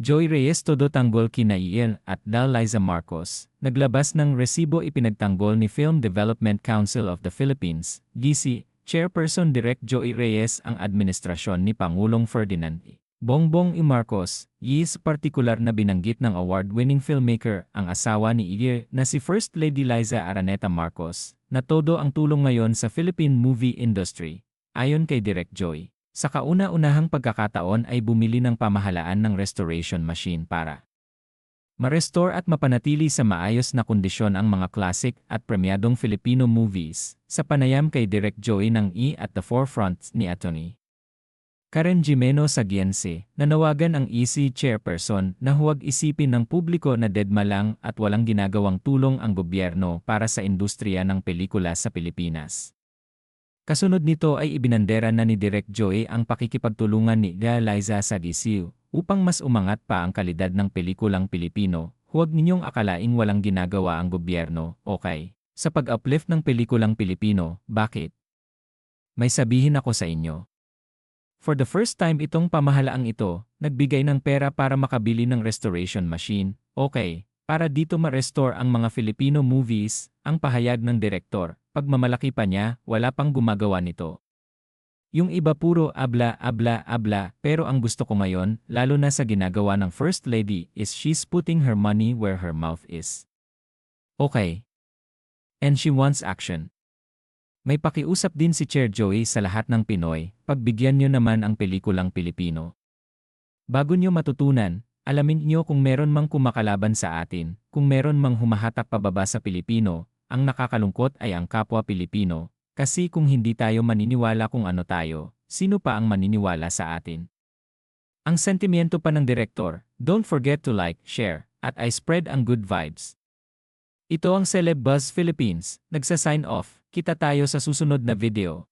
Joy Reyes todo tanggol kina Iel at Dal Liza Marcos, naglabas ng resibo ipinagtanggol ni Film Development Council of the Philippines, GC, Chairperson Direct Joy Reyes ang administrasyon ni Pangulong Ferdinand E. Bongbong I. Marcos, Yis partikular na binanggit ng award-winning filmmaker ang asawa ni Iyer na si First Lady Liza Araneta Marcos, na todo ang tulong ngayon sa Philippine movie industry, ayon kay Direct Joy. Sa kauna-unahang pagkakataon ay bumili ng pamahalaan ng restoration machine para ma-restore at mapanatili sa maayos na kondisyon ang mga classic at premyadong Filipino movies, sa panayam kay Direk Joey ng E at the Forefront ni Atty. Karen Jimeno Sagiense, nanawagan ang EC chairperson na huwag isipin ng publiko na dedma lang at walang ginagawang tulong ang gobyerno para sa industriya ng pelikula sa Pilipinas. Kasunod nito ay ibinandera na ni Direk Joey ang pakikipagtulungan ni Liza sa DCU upang mas umangat pa ang kalidad ng pelikulang Pilipino. Huwag ninyong akalaing walang ginagawa ang gobyerno, okay? Sa pag-uplift ng pelikulang Pilipino, bakit? May sabihin ako sa inyo. For the first time itong pamahalaang ito, nagbigay ng pera para makabili ng restoration machine, okay, para dito ma-restore ang mga Filipino movies, ang pahayag ng direktor, pagmamalaki pa niya, wala pang gumagawa nito. Yung iba puro abla, abla, abla, pero ang gusto ko ngayon, lalo na sa ginagawa ng First Lady, is she's putting her money where her mouth is. Okay. And she wants action. May pakiusap din si Chair Joey sa lahat ng Pinoy, pagbigyan nyo naman ang pelikulang Pilipino. Bago nyo matutunan, alamin nyo kung meron mang kumakalaban sa atin, kung meron mang humahatak pababa sa Pilipino, ang nakakalungkot ay ang kapwa Pilipino, kasi kung hindi tayo maniniwala kung ano tayo, sino pa ang maniniwala sa atin? Ang sentimiento pa ng direktor, don't forget to like, share, at I spread ang good vibes. Ito ang Celeb Buzz Philippines, nagsa-sign off, kita tayo sa susunod na video.